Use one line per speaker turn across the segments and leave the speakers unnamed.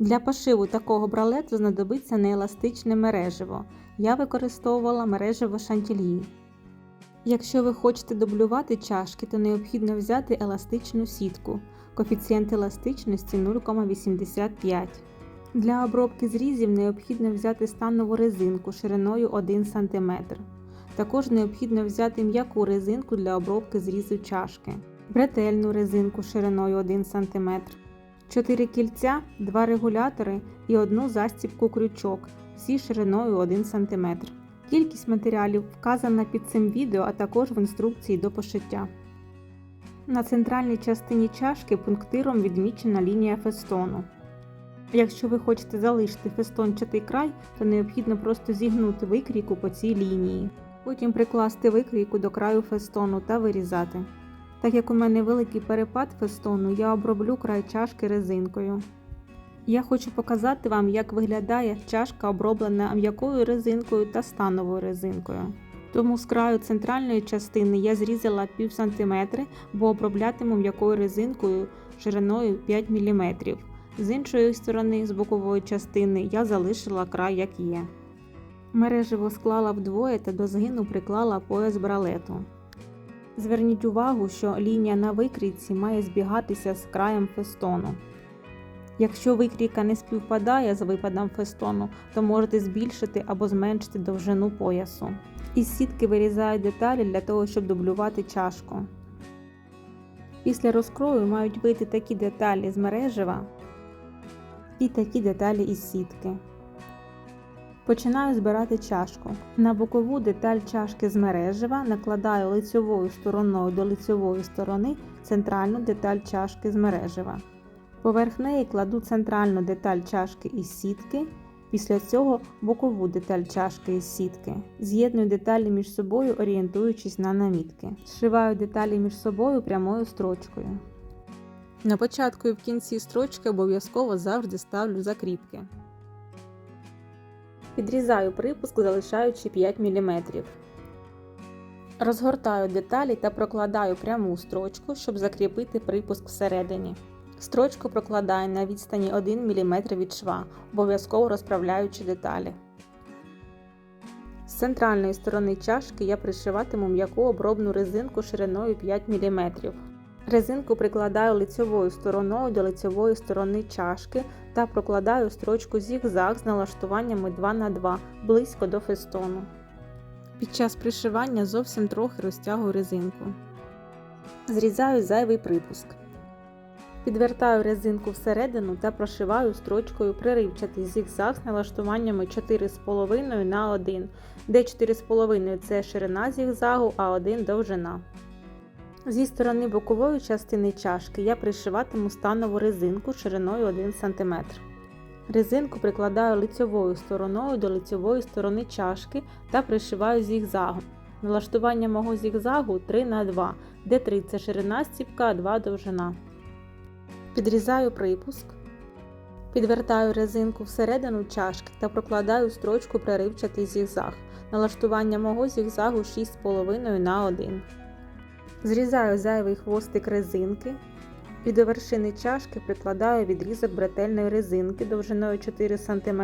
Для пошиву такого бралету знадобиться нееластичне мереживо. Я використовувала мереживо шантільї. Якщо ви хочете дублювати чашки, то необхідно взяти еластичну сітку. Коефіцієнт еластичності 0,85. Для обробки зрізів необхідно взяти станову резинку шириною 1 см. Також необхідно взяти м'яку резинку для обробки зрізів чашки, бретельну резинку шириною 1 см, 4 кільця, 2 регулятори і одну застібку крючок, всі шириною 1 см. Кількість матеріалів вказана під цим відео, а також в інструкції до пошиття. На центральній частині чашки пунктиром відмічена лінія фестону. Якщо ви хочете залишити фестончатий край, то необхідно просто зігнути викрійку по цій лінії. Потім прикласти викрійку до краю фестону та вирізати. Так як у мене великий перепад фестону, я оброблю край чашки резинкою. Я хочу показати вам, як виглядає чашка, оброблена м'якою резинкою та становою резинкою. Тому з краю центральної частини я зрізала пів сантиметри, бо оброблятиму м'якою резинкою шириною 5 мм. З іншої сторони, з бокової частини, я залишила край як є. Мереживо склала вдвоє та до згину приклала пояс бралету. Зверніть увагу, що лінія на викрійці має збігатися з краєм фестону. Якщо викрійка не співпадає з випадом фестону, то можете збільшити або зменшити довжину поясу. Із сітки вирізаю деталі для того, щоб дублювати чашку. Після розкрою мають вийти такі деталі з мережева і такі деталі із сітки. Починаю збирати чашку. На бокову деталь чашки з мережева накладаю лицьовою стороною до лицьової сторони центральну деталь чашки з мережева. Поверх неї кладу центральну деталь чашки із сітки, після цього бокову деталь чашки із сітки. З'єдную деталі між собою, орієнтуючись на намітки. Зшиваю деталі між собою прямою строчкою. На початку і в кінці строчки обов'язково завжди ставлю закріпки. Підрізаю припуск, залишаючи 5 мм. Розгортаю деталі та прокладаю пряму строчку, щоб закріпити припуск всередині. Строчку прокладаю на відстані 1 мм від шва, обов'язково розправляючи деталі. З центральної сторони чашки я пришиватиму м'яку обробну резинку шириною 5 мм. Резинку прикладаю лицьовою стороною до лицьової сторони чашки та прокладаю строчку зігзаг з налаштуваннями 2х2 близько до фестону. Під час пришивання зовсім трохи розтягую резинку. Зрізаю зайвий припуск. Підвертаю резинку всередину та прошиваю строчкою приривчатий зігзаг з налаштуваннями 4,5 на 1, де 4,5 це ширина зігзагу, а 1 довжина. Зі сторони бокової частини чашки я пришиватиму станову резинку шириною 1 см. Резинку прикладаю лицьовою стороною до лицьової сторони чашки та пришиваю зігзагом. Налаштування мого зігзагу 3 на 2 де 3 це ширина стіпка, а 2 довжина. Підрізаю припуск. Підвертаю резинку всередину чашки та прокладаю строчку преривчатий зігзаг. Налаштування мого зігзагу 6,5 на 1. Зрізаю зайвий хвостик резинки і до вершини чашки прикладаю відрізок бретельної резинки довжиною 4 см,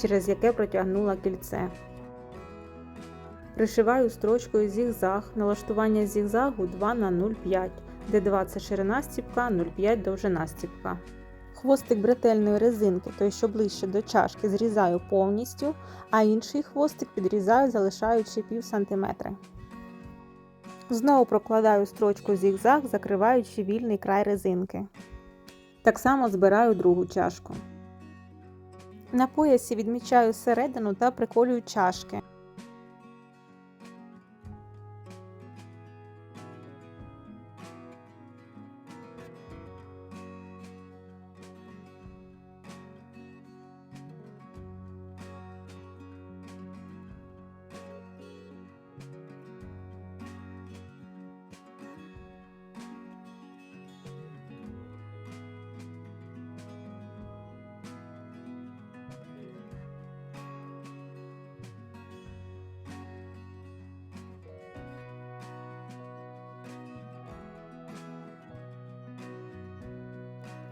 через яке протягнула кільце. Пришиваю строчкою зігзаг, налаштування зігзагу 2 на 0,5, де 2 це ширина стіпка, 0,5 довжина стіпка. Хвостик бретельної резинки, той що ближче до чашки, зрізаю повністю, а інший хвостик підрізаю, залишаючи пів сантиметра. Знову прокладаю строчку зігзаг, закриваючи вільний край резинки. Так само збираю другу чашку. На поясі відмічаю середину та приколюю чашки.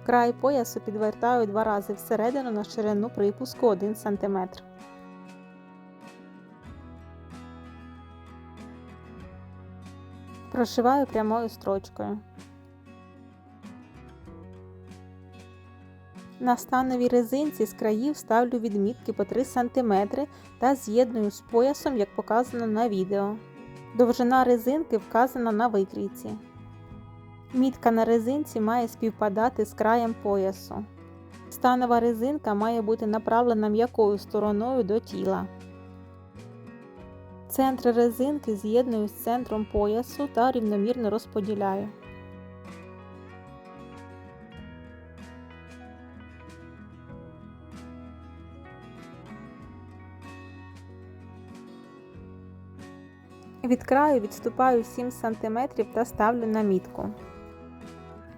Край поясу підвертаю два рази всередину на ширину припуску 1 см. Прошиваю прямою строчкою. На становій резинці з країв ставлю відмітки по 3 см та з'єдную з поясом, як показано на відео. Довжина резинки вказана на викрійці. Мітка на резинці має співпадати з краєм поясу. Станова резинка має бути направлена м'якою стороною до тіла. Центр резинки з'єдную з центром поясу та рівномірно розподіляю. Від краю відступаю 7 см та ставлю на мітку.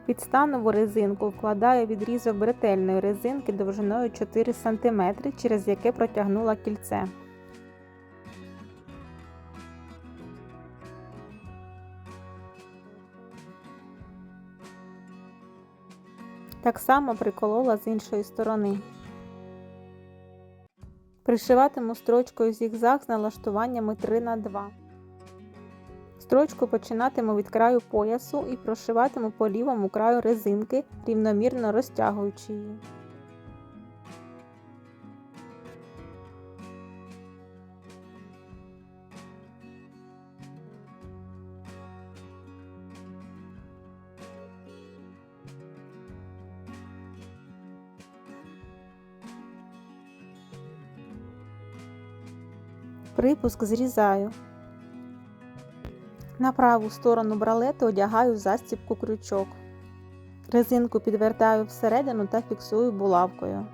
Під станову резинку вкладаю відрізок бретельної резинки довжиною 4 см, через яке протягнула кільце. Так само приколола з іншої сторони. Пришиватиму строчкою зігзаг з налаштуваннями 3 на 2 Строчку починатиму від краю поясу і прошиватиму по лівому краю резинки, рівномірно розтягуючи її. Припуск зрізаю. На праву сторону бралету одягаю застібку крючок. Резинку підвертаю всередину та фіксую булавкою.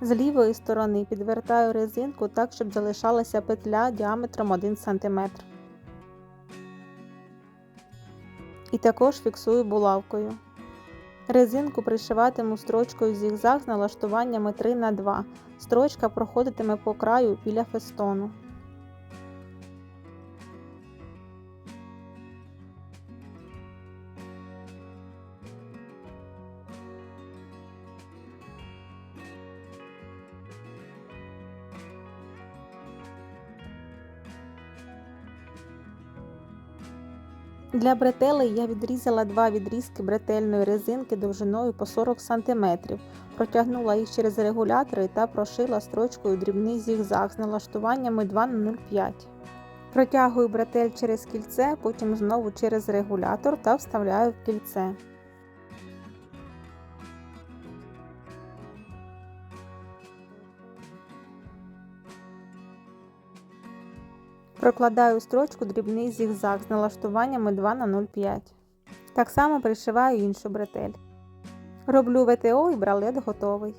З лівої сторони підвертаю резинку так, щоб залишалася петля діаметром 1 см. І також фіксую булавкою. Резинку пришиватиму строчкою зігзаг з налаштуваннями 3 на 2 Строчка проходитиме по краю біля фестону. Для бретелей я відрізала два відрізки бретельної резинки довжиною по 40 см, протягнула їх через регулятори та прошила строчкою дрібний зігзаг з налаштуваннями 2 на 0,5 Протягую бретель через кільце, потім знову через регулятор та вставляю в кільце. Прокладаю строчку дрібний зігзаг з налаштуваннями 2 на 0,5. Так само пришиваю іншу бретель. Роблю ВТО і бралет готовий.